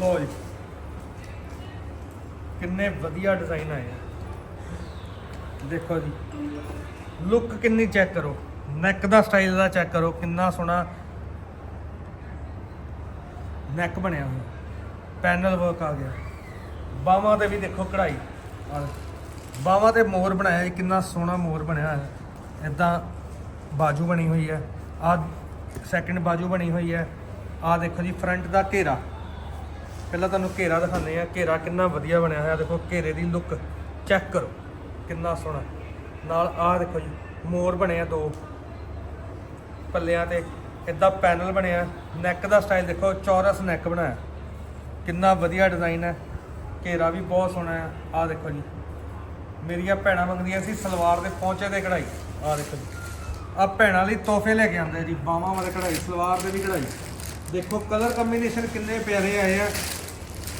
ਲੋ ਜੀ। ਕਿੰਨੇ ਵਧੀਆ ਡਿਜ਼ਾਈਨ ਆਏ ਆ। ਦੇਖੋ ਜੀ। ਲੁੱਕ ਕਿੰਨੀ ਚੈੱਕ ਕਰੋ। ਨੈਕ ਦਾ ਸਟਾਈਲ ਦਾ ਚੈੱਕ ਕਰੋ। ਕਿੰਨਾ ਸੋਹਣਾ ਨੈਕ ਬਣਿਆ ਹੋਇਆ। ਪੈਨਲ ਵਰਕ ਆ ਗਿਆ। ਬਾਹਾਂ ਤੇ ਵੀ ਦੇਖੋ ਕਢਾਈ। ਬਾਹਾਂ ਤੇ ਮੋਰ ਬਣਾਇਆ ਜੀ। ਕਿੰਨਾ ਸੋਹਣਾ ਮੋਰ ਬਣਿਆ ਹੈ ਇਦਾਂ ਬਾਜੂ ਬਣੀ ਹੋਈ ਹੈ। ਆ ਸੈਕਿੰਡ ਬਾਜੂ ਬਣੀ ਹੋਈ ਹੈ। ਆ ਦੇਖੋ ਜੀ ਫਰੰਟ ਦਾ ਘੇਰਾ। ਪਹਿਲਾਂ ਤੁਹਾਨੂੰ ਘੇਰਾ ਦਿਖਾਉਂਦੇ ਆ ਘੇਰਾ ਕਿੰਨਾ ਵਧੀਆ ਬਣਿਆ ਹੋਇਆ। ਦੇਖੋ, ਘੇਰੇ ਦੀ ਲੁੱਕ ਚੈੱਕ ਕਰੋ, ਕਿੰਨਾ ਸੋਹਣਾ। ਨਾਲ ਆਹ ਦੇਖੋ ਜੀ, ਮੋਰ ਬਣੇ ਆ ਦੋ। ਪੱਲਿਆਂ ਤੇ ਇਦਾਂ ਪੈਨਲ ਬਣਿਆ ਨੈਕ ਦਾ ਸਟਾਈਲ ਦੇਖੋ, ਚੌਰਸ ਨੈਕ ਬਣਾਇਆ। ਕਿੰਨਾ ਵਧੀਆ ਡਿਜ਼ਾਈਨ ਹੈ। ਘੇਰਾ ਵੀ ਬਹੁਤ ਸੋਹਣਾ ਹੈ। ਆਹ ਦੇਖੋ ਜੀ, ਮੇਰੀਆਂ ਭੈਣਾਂ ਮੰਗਦੀਆਂ ਸੀ ਸਲਵਾਰ ਦੇ ਪਹੁੰਚੇ ਤੇ ਕਢਾਈ। ਆਹ ਦੇਖੋ ਜੀ ਆ ਭੈਣਾਂ ਲਈ ਤੋਹਫੇ ਲੈ ਕੇ ਆਉਂਦੇ ਆ ਜੀ ਬਾਹਾਂ ਵਾਲੇ ਕਢਾਈ, ਸਲਵਾਰ ਦੇ ਵੀ ਕਢਾਈ। ਦੇਖੋ ਕਲਰ ਕੰਬੀਨੇਸ਼ਨ ਕਿੰਨੇ ਪਿਆਰੇ ਆਏ ਆ।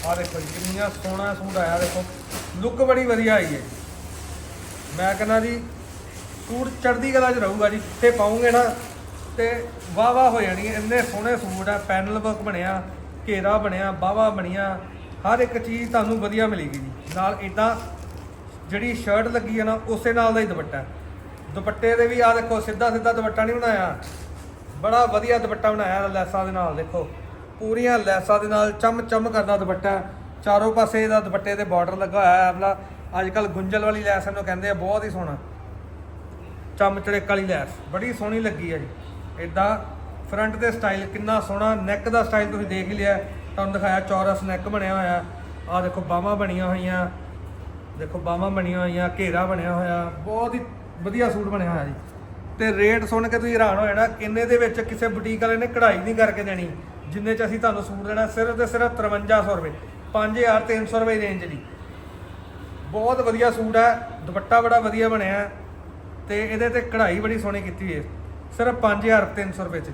ਆਹ ਦੇਖੋ ਜੀ ਕਿੰਨਾ ਸੋਹਣਾ ਸੂਟ ਆਇਆ, ਦੇਖੋ। ਲੁੱਕ ਬੜੀ ਵਧੀਆ ਆਈ ਹੈ। ਮੈਂ ਕਹਿੰਦਾ ਜੀ, ਸੂਟ ਚੜ੍ਹਦੀ ਕਲਾ 'ਚ ਰਹੂਗਾ ਜੀ, ਜਿੱਥੇ ਪਾਉਂਗੇ ਨਾ, ਤੇ ਵਾਹ ਵਾਹ ਹੋ ਜਾਣੀ ਇੰਨੇ ਸੋਹਣੇ ਸੂਟ ਆ, ਪੈਨਲ ਵਰਕ ਬਣਿਆ, ਘੇਰਾ ਬਣਿਆ ਬਾਵਾ ਬਣੀਆਂ। ਹਰ ਇੱਕ ਚੀਜ਼ ਤੁਹਾਨੂੰ ਵਧੀਆ ਮਿਲੇਗੀ ਜੀ। ਨਾਲ ਇਦਾਂ ਜਿਹੜੀ ਸ਼ਰਟ ਲੱਗੀ ਹੈ ਨਾ, ਉਸੇ ਨਾਲ ਦਾ ਹੀ ਦੁਪੱਟਾ ਦੁਪੱਟੇ ਦੇ ਵੀ ਆ ਦੇਖੋ ਸਿੱਧਾ ਸਿੱਧਾ ਦੁਪੱਟਾ ਨਹੀਂ ਬਣਾਇਆ। ਬੜਾ ਵਧੀਆ ਦੁਪੱਟਾ ਬਣਾਇਆ, ਲੈਸਾਂ ਦੇ ਨਾਲ, ਦੇਖੋ। ਪੂਰੀਆਂ ਲੈਸਾਂ ਦੇ ਨਾਲ ਚਮ ਚਮ ਕਰਦਾ ਦੁਪੱਟਾ ਚਾਰੋਂ ਪਾਸੇ ਇਹਦਾ ਦੁਪੱਟੇ ਤੇ ਬਾਰਡਰ ਲੱਗਾ ਹੋਇਆ ਹੈ। ਆਪਣਾ ਅੱਜ ਕੱਲ ਗੁੰਝਲ ਵਾਲੀ ਲੈਸ ਇਹਨੂੰ ਕਹਿੰਦੇ ਆ, ਬਹੁਤ ਹੀ ਸੋਹਣਾ। ਚਮ ਚੜੇਕ ਵਾਲੀ ਲੈਸ। ਬੜੀ ਸੋਹਣੀ ਲੱਗੀ ਹੈ ਜੀ। ਇਦਾਂ ਫਰੰਟ ਤੇ ਸਟਾਈਲ ਕਿੰਨਾ ਸੋਹਣਾ ਨੈਕ ਦਾ ਸਟਾਈਲ ਤੁਸੀਂ ਦੇਖ ਲਿਆ ਤੁਹਾਨੂੰ ਦਿਖਾਇਆ ਚੌਰਸ ਨੈਕ ਬਣਿਆ ਹੋਇਆ ਆ ਦੇਖੋ ਬਾਹਾਂ ਬਣੀਆਂ ਹੋਈਆਂ। ਦੇਖੋ ਬਾਹਾਂ ਬਣੀਆਂ ਹੋਈਆਂ, ਘੇਰਾ ਬਣਿਆ ਹੋਇਆ। ਬਹੁਤ ਹੀ ਵਧੀਆ ਸੂਟ ਬਣਿਆ ਹੋਇਆ ਜੀ। ਤੇ ਰੇਟ ਸੁਣ ਕੇ ਤੁਸੀਂ ਹੈਰਾਨ ਹੋ ਜਾਣਾ, ਕਿੰਨੇ ਦੇ ਵਿੱਚ ਕਿਸੇ ਬੁਟੀਕ ਵਾਲੇ ਨੇ ਕਢਾਈ ਨਹੀਂ ਕਰਕੇ ਦੇਣੀ। ਜਿੰਨੇ ਚ ਅਸੀਂ ਤੁਹਾਨੂੰ ਸੂਟ ਦੇਣਾ, ਸਿਰਫ ਤੇ ਸਿਰਫ 5300 ਰੁਪਏ। 5300 ਰੁਪਏ ਰੇਂਜ ਦੀ ਬਹੁਤ ਵਧੀਆ ਸੂਟ ਹੈ, ਦੁਪੱਟਾ ਬੜਾ ਵਧੀਆ ਬਣਿਆ ਹੈ ਤੇ ਇਹਦੇ ਤੇ ਕਢਾਈ ਬੜੀ ਸੋਹਣੀ ਕੀਤੀ ਹੋਈ ਹੈ। ਸਿਰਫ 5300 ਰੁਪਏ ਚ ਜੀ।